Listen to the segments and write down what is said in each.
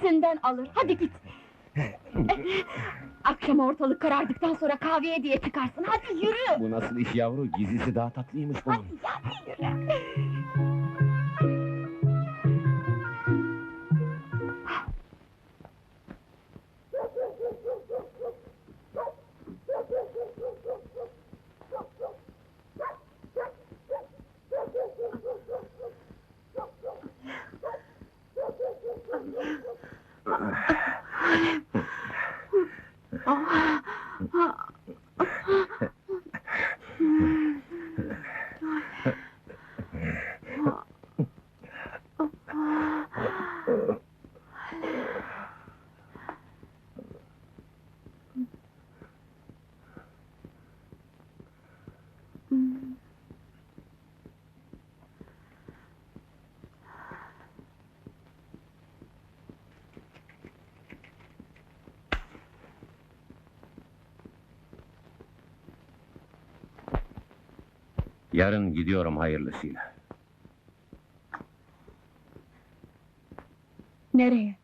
Sesinden alır. Hadi git. Akşam ortalık karardıktan sonra kahveye diye çıkarsın. Hadi yürü. Bu nasıl iş yavru? Gizlisi daha tatlıymış bunun. Hadi ya, yürü. Yarın gidiyorum hayırlısıyla. Nereye?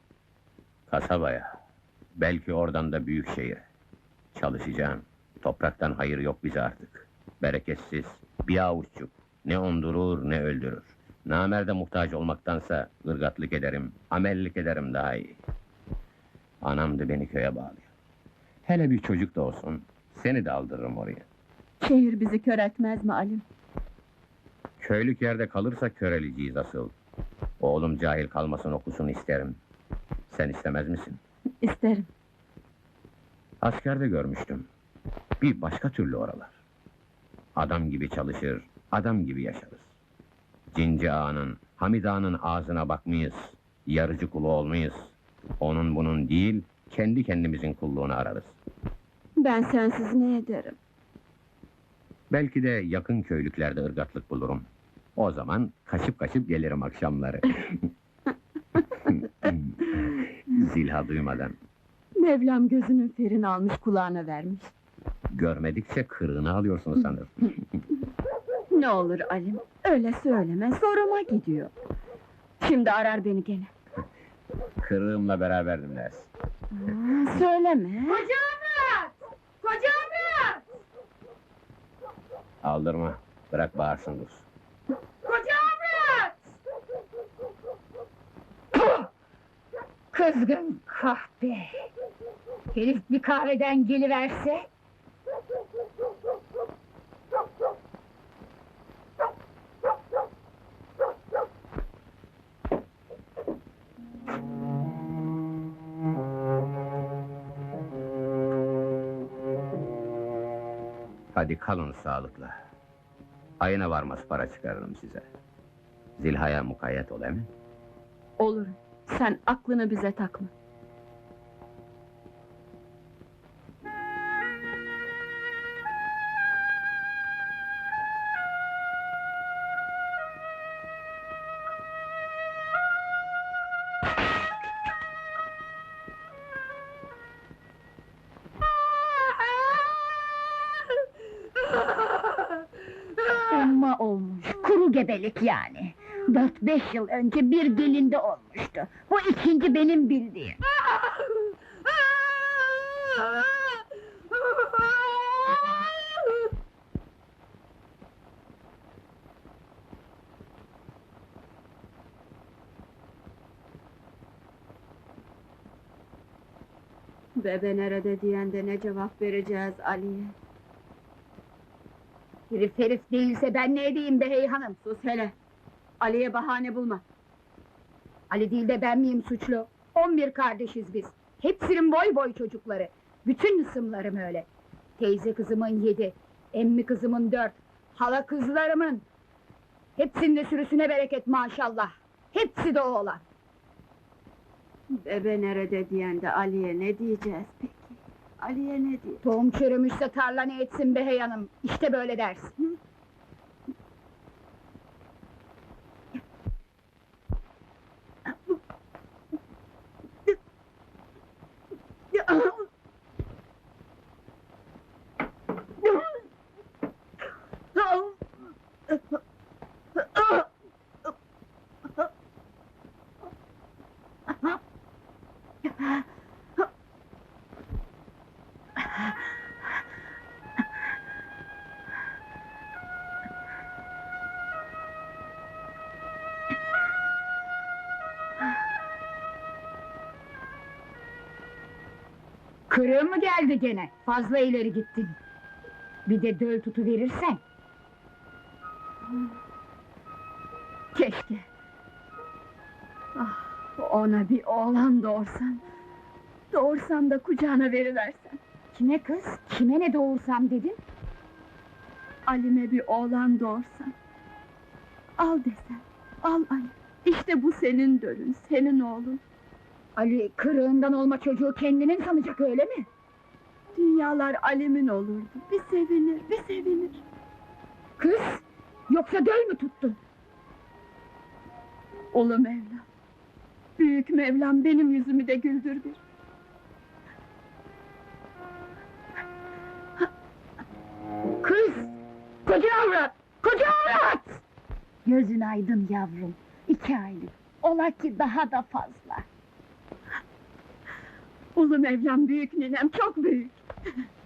Kasabaya. Belki oradan da büyük şehir. Çalışacağım. Topraktan hayır yok bize artık. Bereketsiz, bir avuççuk. Ne ondurur ne öldürür. Namerde muhtaç olmaktansa ırgatlık ederim, amellik ederim daha iyi. Anam da beni köye bağlıyor. Hele bir çocuk da olsun, seni de aldırırım oraya. Şehir bizi kör etmez mi Alim? Köylük yerde kalırsa köreleceğiz asıl. Oğlum cahil kalmasın okusun isterim. Sen istemez misin? İsterim. Askerde görmüştüm. Bir başka türlü oralar. Adam gibi çalışır, adam gibi yaşarız. Cinci ağanın, Hamid ağanın ağzına bakmayız. Yarıcı kulu olmayız. Onun bunun değil, kendi kendimizin kulluğunu ararız. Ben sensiz ne ederim? Belki de yakın köylüklerde ırgatlık bulurum. O zaman kaşıp kaşıp gelirim akşamları. Zilha duymadan. Mevlam gözünün ferini almış kulağına vermiş. Görmedikçe kırığını alıyorsun sanır. Ne olur Alim, öyle söyleme, zoruma gidiyor. Şimdi arar beni gene. Kırığımla beraberdim ders. Aa, söyleme. Kocamat! Kocamat! Aldırma. Bırak bağırsın dursun. Kızgın kahpe! Herif bir kahveden geliverse... Hadi kalın sağlıkla. Ayına varmaz para çıkarırım size. Zilhaya mukayyet ol emin. Olur, sen aklını bize takma. Umma olmuş, kuru gebelik yani. Dört beş yıl önce bir gelinde olmuştu. Bu ikinci benim bildiğim. Bebe nerede diyen de ne cevap vereceğiz Ali'ye? Herif herif değilse ben ne edeyim be hey hanım? Sus hele! Ali'ye bahane bulma. Ali değil de ben miyim suçlu? On bir kardeşiz biz. Hepsinin boy boy çocukları. Bütün ısımlarım öyle. Teyze kızımın yedi, emmi kızımın dört, hala kızlarımın. Hepsinin de sürüsüne bereket maşallah. Hepsi de oğlan. Bebe nerede diyen de Ali'ye ne diyeceğiz peki? Ali'ye ne diyeceğiz? Tohum çürümüşse tarla ne etsin be hey hanım? İşte böyle dersin. Kırığın mı geldi gene? Fazla ileri gittin. Bir de döl tutu verirsen. Keşke. Ah, ona bir oğlan doğursan. Doğursan da kucağına veriversen. Kime kız? Kime ne doğursam dedin? Alime bir oğlan doğursan. Al desen. Al Ali. İşte bu senin dölün, senin oğlun. Ali kırığından olma çocuğu kendinin sanacak öyle mi? Dünyalar Alimin olurdu. Bir sevinir, bir sevinir. Kız! Yoksa döl mü tuttun? Ulu Mevlam. Büyük Mevlam benim yüzümü de güldür bir. Kız! Koca avrat! Koca avrat! Gözün aydın yavrum. İki aylık. Ola ki daha da fazla. Ulu Mevlam büyük ninem çok büyük.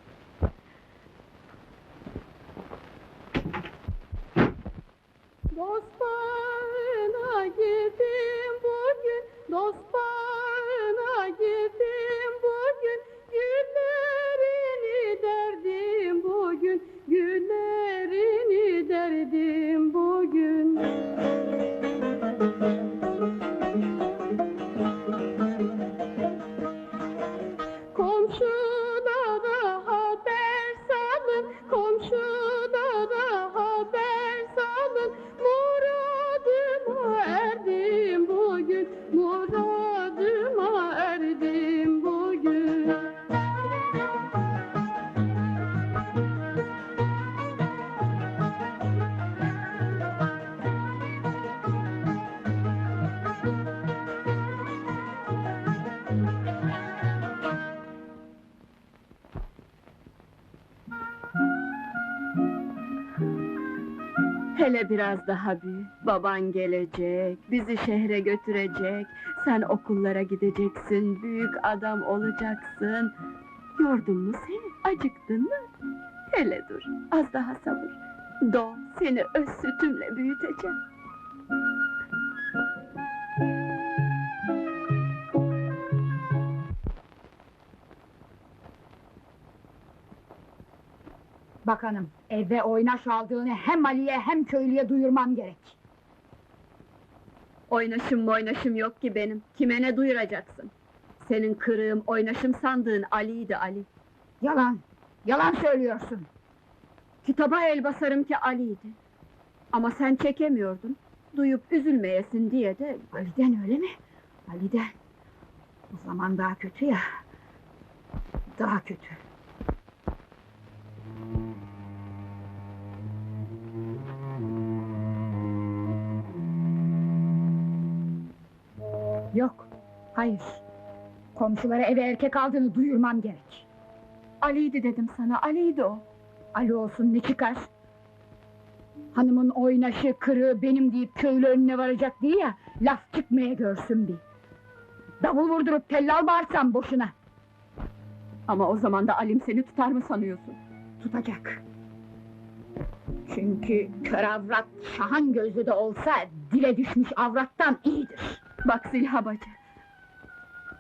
Hele biraz daha büyü. Baban gelecek, bizi şehre götürecek. Sen okullara gideceksin, büyük adam olacaksın. Yordun mu seni? Acıktın mı? Hele dur, az daha sabır. Doğ, seni öz sütümle büyüteceğim. Bak hanım, eve oynaş aldığını hem Ali'ye hem köylüye duyurmam gerek. Oynaşım oynaşım yok ki benim. Kime ne duyuracaksın? Senin kırığım, oynaşım sandığın Ali'ydi Ali. Yalan, yalan söylüyorsun. Kitaba el basarım ki Ali'ydi. Ama sen çekemiyordun. Duyup üzülmeyesin diye de Ali'den öyle mi? Ali'den. O zaman daha kötü ya. Daha kötü. Yok, hayır. Komşulara eve erkek aldığını duyurmam gerek. Ali'ydi dedim sana, Ali'ydi o. Ali olsun ne çıkar? Hanımın oynaşı, kırığı benim deyip köylü önüne varacak diye ya, laf çıkmaya görsün bir. Davul vurdurup tellal bağırsam boşuna. Ama o zaman da Alim seni tutar mı sanıyorsun? Tutacak. Çünkü kör avrat şahan gözlü de olsa dile düşmüş avrattan iyidir. Bak Zilha bacı.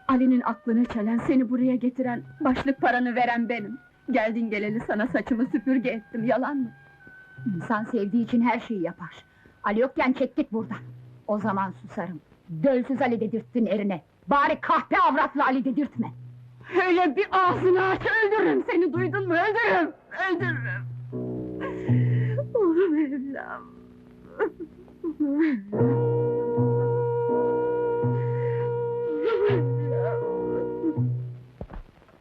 Ali'nin aklını çelen, seni buraya getiren, başlık paranı veren benim. Geldin geleli sana saçımı süpürge ettim, yalan mı? İnsan sevdiği için her şeyi yapar. Ali yokken çektik buradan. O zaman susarım. Dölsüz Ali dedirttin erine. Bari kahpe avratlı Ali dedirtme. Öyle bir ağzını aç, öldürürüm seni, duydun mu? Öldürürüm, öldürürüm! Oğlum evlam!